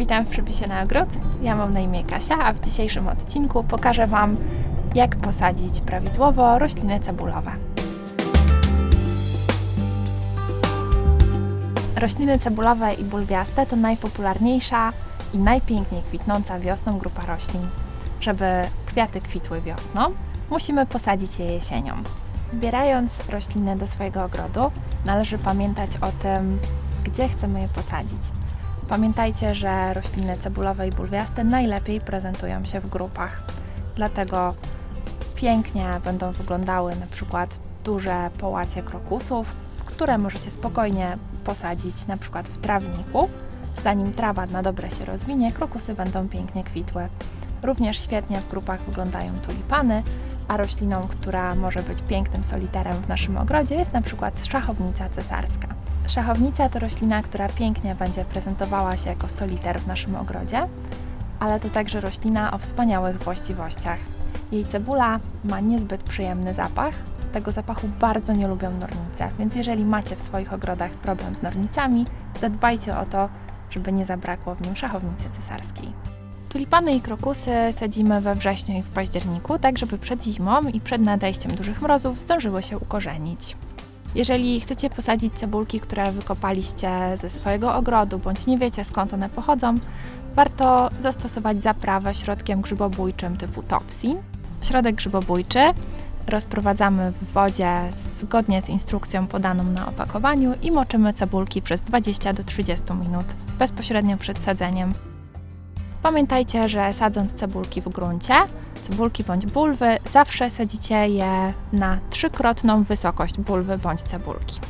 Witam w przepisie na ogród. Ja mam na imię Kasia, a w dzisiejszym odcinku pokażę Wam, jak posadzić prawidłowo rośliny cebulowe. Rośliny cebulowe i bulwiaste to najpopularniejsza i najpiękniej kwitnąca wiosną grupa roślin. Żeby kwiaty kwitły wiosną, musimy posadzić je jesienią. Wybierając rośliny do swojego ogrodu, należy pamiętać o tym, gdzie chcemy je posadzić. Pamiętajcie, że rośliny cebulowe i bulwiaste najlepiej prezentują się w grupach. Dlatego pięknie będą wyglądały na przykład duże połacie krokusów, które możecie spokojnie posadzić na przykład w trawniku. Zanim trawa na dobre się rozwinie, krokusy będą pięknie kwitły. Również świetnie w grupach wyglądają tulipany, a rośliną, która może być pięknym soliterem w naszym ogrodzie jest na przykład szachownica cesarska. Szachownica to roślina, która pięknie będzie prezentowała się jako soliter w naszym ogrodzie, ale to także roślina o wspaniałych właściwościach. Jej cebula ma niezbyt przyjemny zapach. Tego zapachu bardzo nie lubią nornice, więc jeżeli macie w swoich ogrodach problem z nornicami, zadbajcie o to, żeby nie zabrakło w nim szachownicy cesarskiej. Tulipany i krokusy sadzimy we wrześniu i w październiku, tak żeby przed zimą i przed nadejściem dużych mrozów zdążyły się ukorzenić. Jeżeli chcecie posadzić cebulki, które wykopaliście ze swojego ogrodu, bądź nie wiecie skąd one pochodzą, warto zastosować zaprawę środkiem grzybobójczym typu Topsin. Środek grzybobójczy rozprowadzamy w wodzie zgodnie z instrukcją podaną na opakowaniu i moczymy cebulki przez 20 do 30 minut bezpośrednio przed sadzeniem. Pamiętajcie, że sadząc cebulki w gruncie, cebulki bądź bulwy, zawsze sadzicie je na trzykrotną wysokość bulwy bądź cebulki.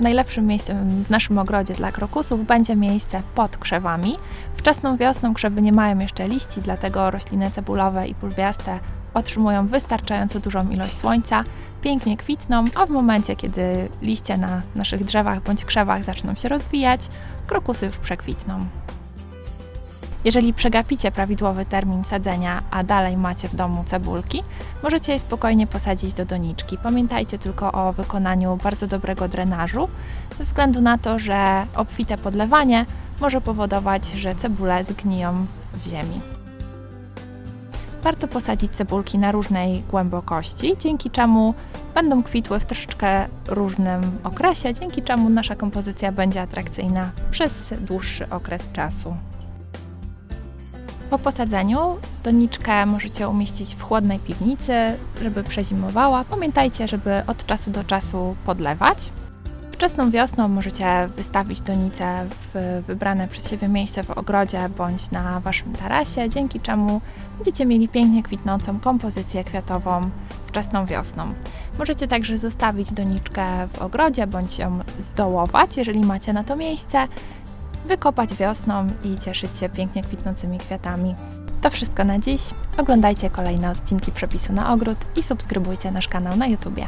Najlepszym miejscem w naszym ogrodzie dla krokusów będzie miejsce pod krzewami. Wczesną wiosną krzewy nie mają jeszcze liści, dlatego rośliny cebulowe i bulwiaste otrzymują wystarczająco dużą ilość słońca, pięknie kwitną, a w momencie, kiedy liście na naszych drzewach bądź krzewach zaczną się rozwijać, krokusy już przekwitną. Jeżeli przegapicie prawidłowy termin sadzenia, a dalej macie w domu cebulki, możecie je spokojnie posadzić do doniczki. Pamiętajcie tylko o wykonaniu bardzo dobrego drenażu, ze względu na to, że obfite podlewanie może powodować, że cebule zgniją w ziemi. Warto posadzić cebulki na różnej głębokości, dzięki czemu będą kwitły w troszeczkę różnym okresie, dzięki czemu nasza kompozycja będzie atrakcyjna przez dłuższy okres czasu. Po posadzeniu doniczkę możecie umieścić w chłodnej piwnicy, żeby przezimowała. Pamiętajcie, żeby od czasu do czasu podlewać. Wczesną wiosną możecie wystawić donicę w wybrane przez siebie miejsce w ogrodzie bądź na waszym tarasie, dzięki czemu będziecie mieli pięknie kwitnącą kompozycję kwiatową wczesną wiosną. Możecie także zostawić doniczkę w ogrodzie bądź ją zdołować, jeżeli macie na to miejsce wykopać wiosną i cieszyć się pięknie kwitnącymi kwiatami. To wszystko na dziś. Oglądajcie kolejne odcinki przepisu na ogród i subskrybujcie nasz kanał na YouTubie.